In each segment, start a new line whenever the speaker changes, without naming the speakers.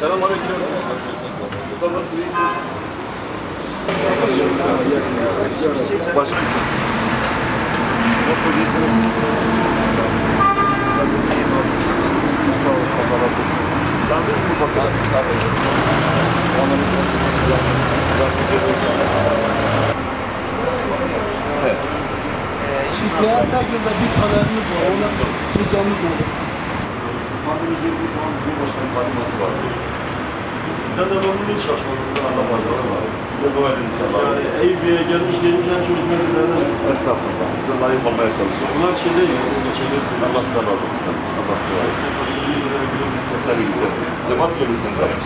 Selam aleyküm. Usta nasıl iyisin? Başka. Nasıl iyisiniz? Sağ olun, Allah razı olsun. Tanıdınız mı bakalım? Onun Evet.
Şikayet hakkında bir kararımız var. Ona ricamız olur.
Pandemi bir puan Cumhurbaşkanı talimatı var.
Biz sizden de memnunuz razı olsun.
Bize dua edin inşallah.
Yani Eyüp'e gelmiş gelmiş en çok hizmet edenleriz.
Estağfurullah. Biz de layık olmaya çalışıyoruz.
Bunlar şey değil yani. Biz geçeriyoruz.
Allah size razı olsun. Allah size razı olsun. Güzel güzel. Cevap görürsünüz abi.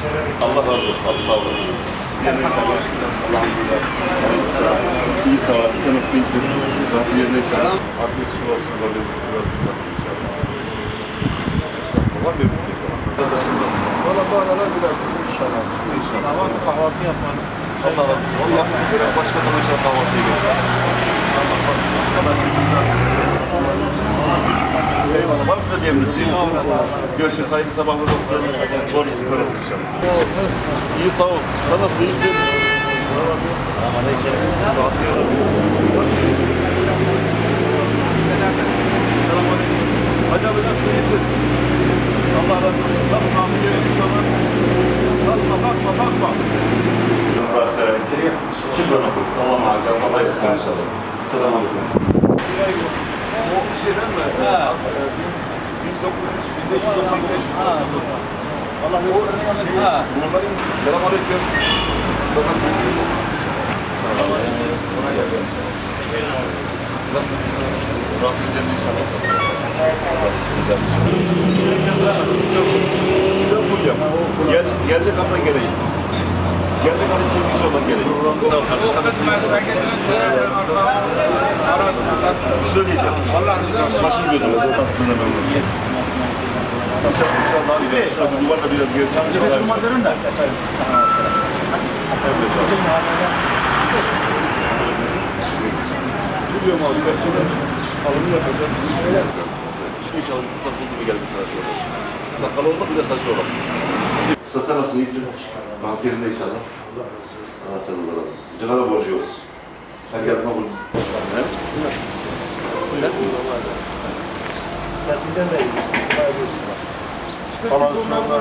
Allah razı olsun abi sağ olasınız. İyi sağ ol. Sen nasıl iyisin? Zaten yerine inşallah. Şükür olsun. Böyle bir sıkı olsun. Nasıl inşallah. Estağfurullah. Var mı bir isteğiniz? Arkadaşımla.
Valla bu aralar biraz inşallah.
İnşallah.
Sabah kahvaltı yapalım.
Allah razı olsun. Allah başka da inşallah kahvaltıya gelir. Eyvallah. Var mı size diyebilirsiniz? Görüşürüz. Hayırlı sabahlar olsun. Doğru spor olsun inşallah. İyi sağ ol. Sen nasıl iyisin? Selamünaleyküm. Hadi abi nasıl iyisin? Allah razı olsun. Nasıl namı geliyor inşallah? Bakma bakma bakma. Şükran oku. Allah'ım Allah etsin inşallah. Selamünaleyküm. O şeyden mi?
Ha.
Ee, 1995 Allah ne olur şey.
Ha.
Bunların selamünaleyküm. Sen nasıl iyisin? Nasıl iyisin? Rahat edeceğim inşallah. Güzel bir şey. İnşallah geleyim. Söyleyeceğim. Allah razı olsun. Başım gözüm. Aslında ben nasıl? İnşallah inşallah abi. İnşallah duvarla biraz geri çekeceğim. Evet. Biliyorum abi. Sonra alımı yapacağım. İnşallah bir fırsat buldu mu gelip bir. Sakal olmak bir de saç. Usta sen nasılsın? İyisin? Rahat yerinde inşallah. Allah sen Allah razı olsun. Cana da borcuyuz. Her yardıma borcuyuz. Ne?
Serpil'den de iyi.
Falan sonra